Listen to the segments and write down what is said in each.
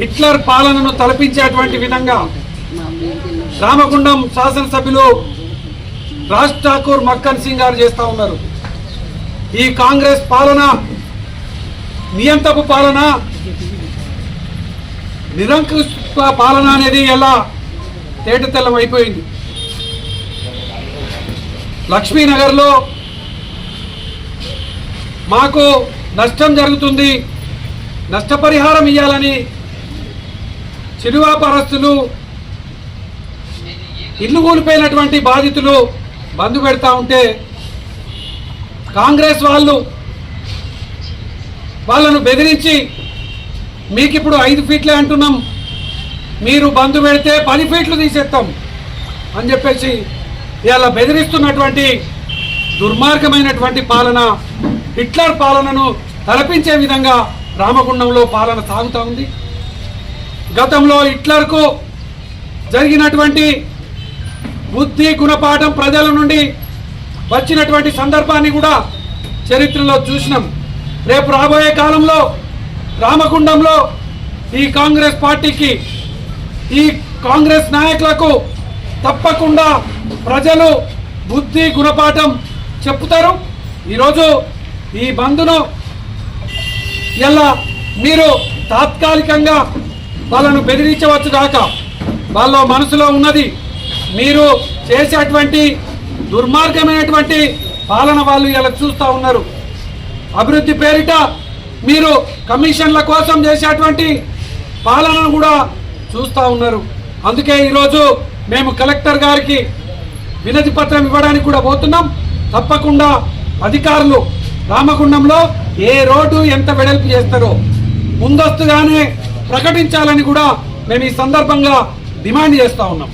Hitler పాలనను తలపించేటువంటి విధంగా రామగుండం శాసనసభ్యులు రాజ్ ఠాకూర్ మక్కన్ సింగ్ గారు చేస్తా ఉన్నారు. ఈ కాంగ్రెస్ పాలన నియంతపు పాలన నిరంకుశ పాలన అనేది ఎలా తేటతెల్లం అయిపోయింది. లక్ష్మీనగర్లో మాకు నష్టం జరుగుతుంది నష్టపరిహారం ఇవ్వాలని చిరు వ్యాపారస్తులు ఇల్లు కూలిపోయినటువంటి బాధితులు బంధు పెడతా ఉంటే కాంగ్రెస్ వాళ్ళు వాళ్ళను బెదిరించి మీకు ఇప్పుడు ఐదు ఫీట్లే అంటున్నాం. మీరు బంధు పెడితే పది ఫీట్లు తీసేస్తాం అని చెప్పేసి ఇలా బెదిరిస్తున్నటువంటి దుర్మార్గమైనటువంటి పాలన హిట్లర్ పాలనను తలపించే విధంగా రామగుండంలో పాలన సాగుతూ ఉంది. గతంలో హిట్లర్కు జరిగినటువంటి బుద్ధి గుణపాఠం ప్రజల నుండి వచ్చినటువంటి సందర్భాన్ని కూడా చరిత్రలో చూసినాం. రేపు రాబోయే కాలంలో రామగుండంలో ఈ కాంగ్రెస్ పార్టీకి ఈ కాంగ్రెస్ నాయకులకు తప్పకుండా ప్రజలు బుద్ధి గుణపాఠం చెప్తారు. ఈరోజు ఈ బంద్ను ఎలా మీరు తాత్కాలికంగా వాళ్ళను బెదిరించవచ్చు కాక వాళ్ళ మనసులో ఉన్నది మీరు చేసేటువంటి దుర్మార్గమైనటువంటి పాలన వాళ్ళు ఇలా చూస్తూ ఉన్నారు. అభివృద్ధి పేరిట మీరు కమిషన్ల కోసం చేసేటువంటి పాలనను కూడా చూస్తూ ఉన్నారు. అందుకే ఈరోజు మేము కలెక్టర్ గారికి వినతి పత్రం ఇవ్వడానికి కూడా పోతున్నాం. తప్పకుండా అధికారులు రామగుండంలో ఏ రోడ్డు ఎంత వెడల్పు చేస్తారో ముందస్తుగానే ప్రకటించాలని కూడా మేము ఈ సందర్భంగా డిమాండ్ చేస్తా ఉన్నాం.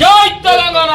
జై తెలంగాణ!